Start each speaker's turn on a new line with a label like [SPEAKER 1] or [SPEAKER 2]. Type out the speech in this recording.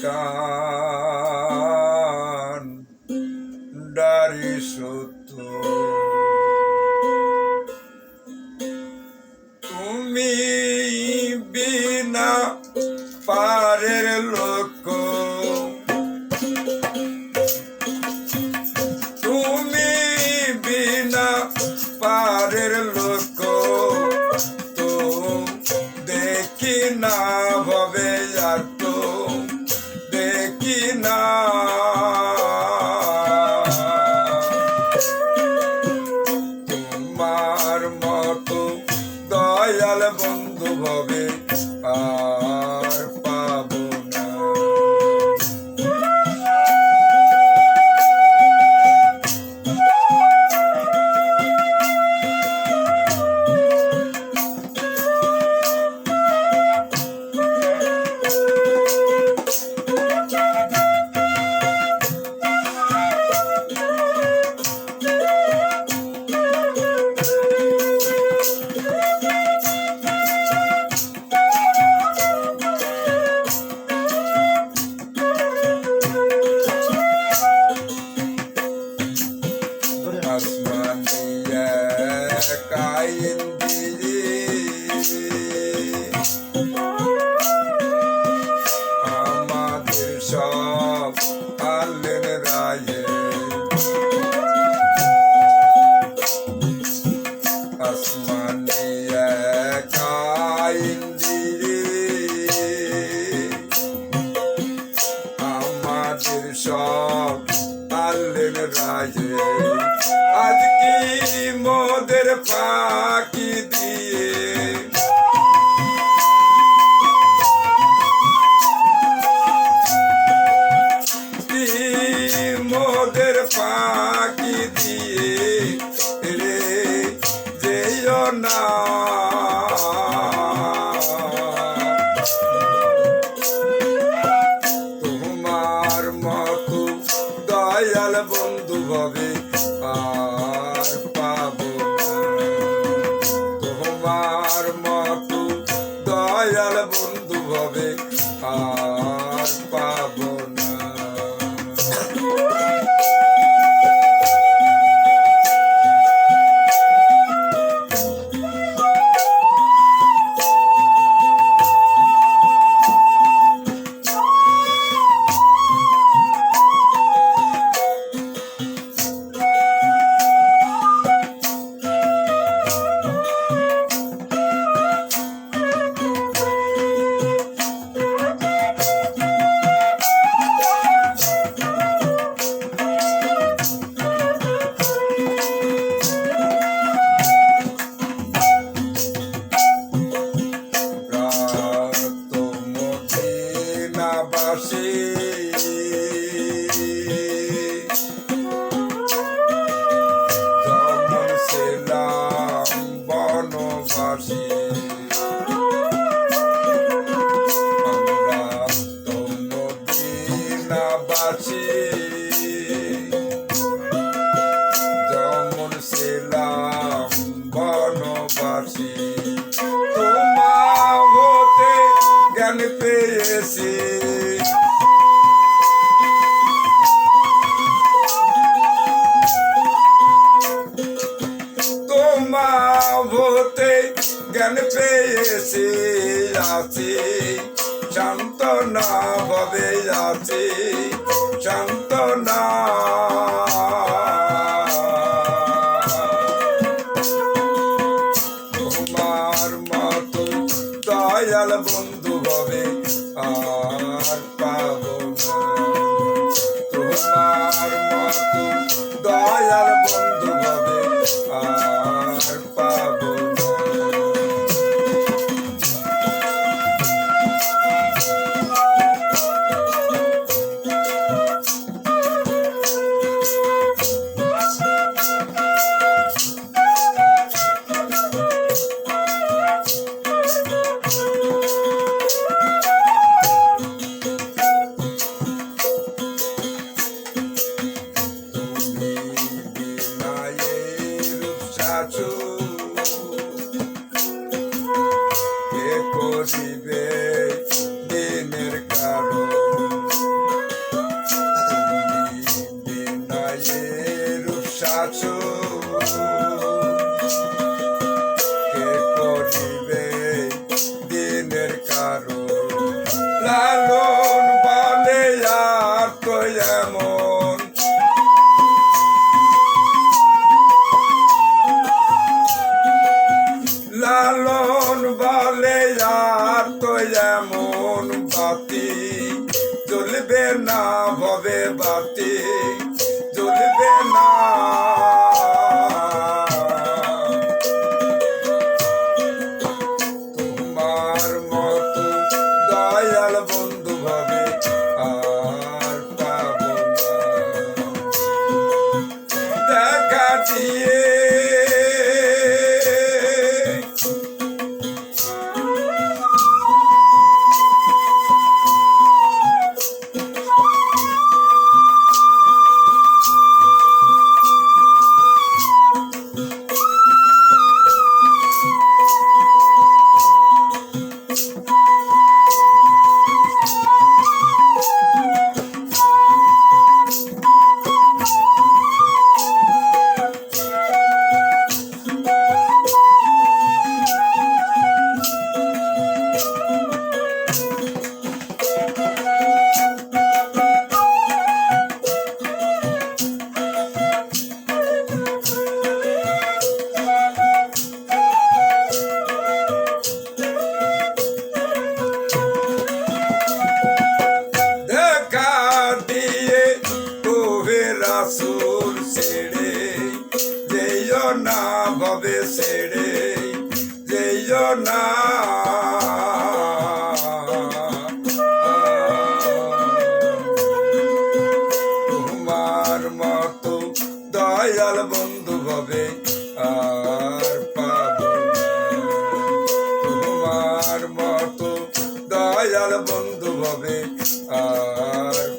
[SPEAKER 1] কান ডারি সত্য তুমি বিনা পারের লোক তোমার মতো দয়াল বন্ধু ভবে আর Asmatiya Kain রায়ে আজ কি মোদের ফাঁকি দিয়ে। মোদের ফাঁকি দিয়ে। রে যেও না। তোমার মতো বন্ধু আর পাব? তোমার মতো দয়াল বন্ধু হবে আর পাবো। মদিনাবাসী যেমন ছিলাম বনবাসী আমরা তো মদিনাবাসী। যেমন ছিলাম বনবাসী জ্ঞান পেয়েছি। জ্ঞান পেয়েছি, আছি। শান্ত না ভবে আছি। শান্ত না তোমার মতো দয়াল বন্ধু হবে, আর পাবো তোমার মতো দয়াল বন্ধু হবে, আর পাবো আছো। কে করিবে দিনের কারণ? তুমি বিনায়ের রূপ সাছো দয়াল বন্ধু হবে আর